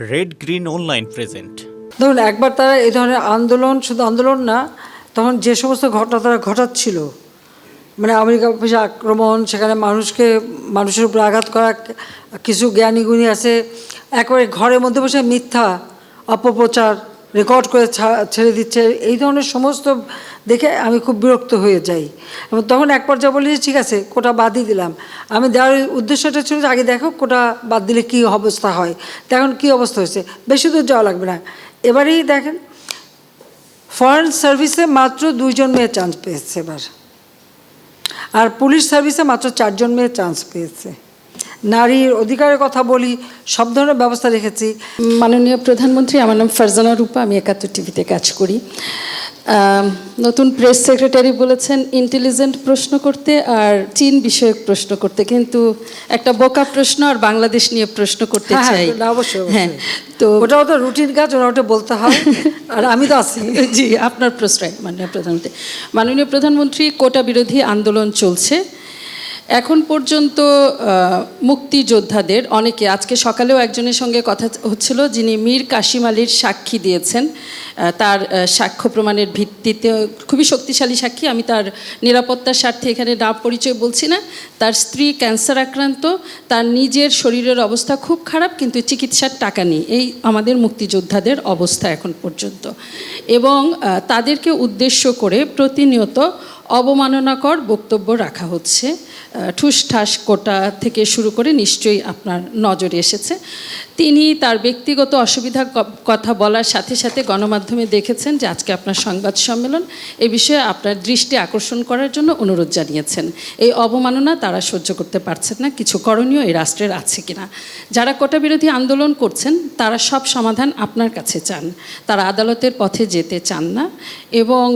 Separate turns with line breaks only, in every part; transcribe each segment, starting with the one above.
Red green online present
ধরুন, একবার তারা এই ধরনের আন্দোলন, শুধু আন্দোলন না, তখন যে সমস্ত ঘটনা তারা ঘটাচ্ছিল মানে আমেরিকা অফিসে আক্রমণ, সেখানে মানুষকে, মানুষের উপর আঘাত করা, কিছু জ্ঞানীগুণী আছে, একবারে ঘরের মধ্যে বসে মিথ্যা, অপপ্রচার রেকর্ড করে ছেড়ে দিচ্ছে, এই ধরনের সমস্ত দেখে আমি খুব বিরক্ত হয়ে যাই। এবং তখন এক পর্যায়ে বলি, ঠিক আছে, কোটা বাদই দিলাম। আমি দেওয়ার উদ্দেশ্যটা ছিল যে, আগে দেখো কোটা বাদ দিলে কী অবস্থা হয়? এখন কী অবস্থা হয়েছে? বেশি দূর যাওয়া লাগবে না। এবারেই দেখেন ফরেন সার্ভিসে মাত্র দুইজন মেয়ে চান্স পেয়েছে এবার। আর পুলিশ সার্ভিসে মাত্র চারজন মেয়ে চান্স পেয়েছে। নারীর অধিকারের কথা বলি সব ধরনের ব্যবস্থা রেখেছি।
মাননীয় প্রধানমন্ত্রী আমার নাম ফারজানা রূপা আমি একাত্তর টিভিতে কাজ করি। নতুন প্রেস সেক্রেটারি বলেছেন ইন্টেলিজেন্ট প্রশ্ন করতে আর চীন বিষয়ক প্রশ্ন করতে কিন্তু একটা বোকা প্রশ্ন আর বাংলাদেশ নিয়ে প্রশ্ন করতে
হ্যাঁ,
চাই।
অবশ্যই।
হ্যাঁ তো
ওটাও তো রুটিন কাজ ওরা ওটা বলতে হয় আর আমি তো আছি।
জি আপনার প্রশ্রয় মাননীয় প্রধানমন্ত্রী। মাননীয় প্রধানমন্ত্রী কোটা বিরোধী আন্দোলন চলছে। এখন পর্যন্ত মুক্তিযোদ্ধাদের, অনেকে, আজকে সকালেও একজনের সঙ্গে কথা হচ্ছিল যিনি মীর কাশিম আলীর সাক্ষী দিয়েছেন। তার সাক্ষ্য প্রমাণের ভিত্তিতে খুবই শক্তিশালী সাক্ষী। আমি তার নিরাপত্তার স্বার্থে এখানে নাম পরিচয় বলছি না। তার স্ত্রী ক্যান্সার আক্রান্ত, তার নিজের শরীরের অবস্থা খুব খারাপ, কিন্তু চিকিৎসার টাকা নেই। এই আমাদের মুক্তিযোদ্ধাদের অবস্থা এখন পর্যন্ত। এবং তাদেরকে উদ্দেশ্য করে প্রতিনিয়ত অবমাননাকর বক্তব্য রাখা হচ্ছে। আহ, ঠুস ঠাস কোটা থেকে শুরু করে নিশ্চয়ই আপনার নজরে এসেছে। তিনি তার ব্যক্তিগত অসুবিধার কথা বলার সাথে সাথে গণমাধ্যমে দেখেছেন যে আজকে আপনার সংবাদ সম্মেলন এ বিষয়ে আপনার দৃষ্টি আকর্ষণ করার জন্য অনুরোধ জানিয়েছেন। এই অবমাননা তারা সহ্য করতে পারছেন না কিছু করণীয় এই রাষ্ট্রের আছে কিনা। যারা কোটা বিরোধী আন্দোলন করছেন তারা সব সমাধান আপনার কাছে চান। তারা আদালতের পথে যেতে চান না এবং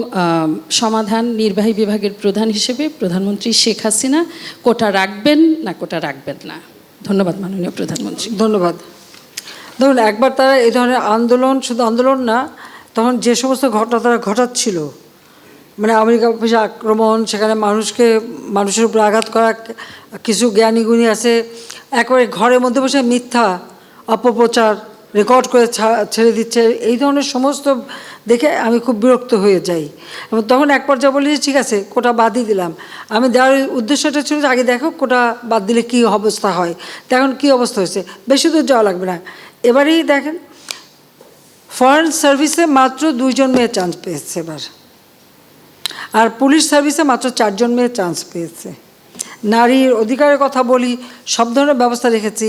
সমাধান নির্বাহী বিভাগের প্রধান হিসেবে প্রধানমন্ত্রী শেখ হাসিনা কোটা রাখবেন না কোটা রাখবেন না। ধন্যবাদ মাননীয় প্রধানমন্ত্রী।
ধন্যবাদ। ধরুন একবার তারা এই ধরনের আন্দোলন, শুধু আন্দোলন না, তখন যে সমস্ত ঘটনা তারা ঘটাচ্ছিল মানে আমেরিকা অফিসে আক্রমণ, সেখানে মানুষকে, মানুষের উপর আঘাত করা, কিছু জ্ঞানীগুণী আছে, একবারে ঘরের মধ্যে বসে মিথ্যা, অপপ্রচার রেকর্ড করে ছেড়ে দিচ্ছে। এই ধরনের সমস্ত দেখে আমি খুব বিরক্ত হয়ে যাই। এবং তখন এক পর্যায়ে বলি ঠিক আছে, কোটা বাদই দিলাম। আমি দেওয়ার উদ্দেশ্যটা ছিল যে, আগে দেখো, কোটা বাদ দিলে কী অবস্থা হয়? তো এখন কী অবস্থা হয়েছে? বেশি দূর যাওয়া লাগবে না। এবারেই দেখেন ফরেন সার্ভিসে মাত্র দুইজন মেয়ে চান্স পেয়েছে এবার। আর পুলিশ সার্ভিসে মাত্র চারজন মেয়ে চান্স পেয়েছে। নারীর অধিকারের কথা বলি, সব ধরনের ব্যবস্থা রেখেছি।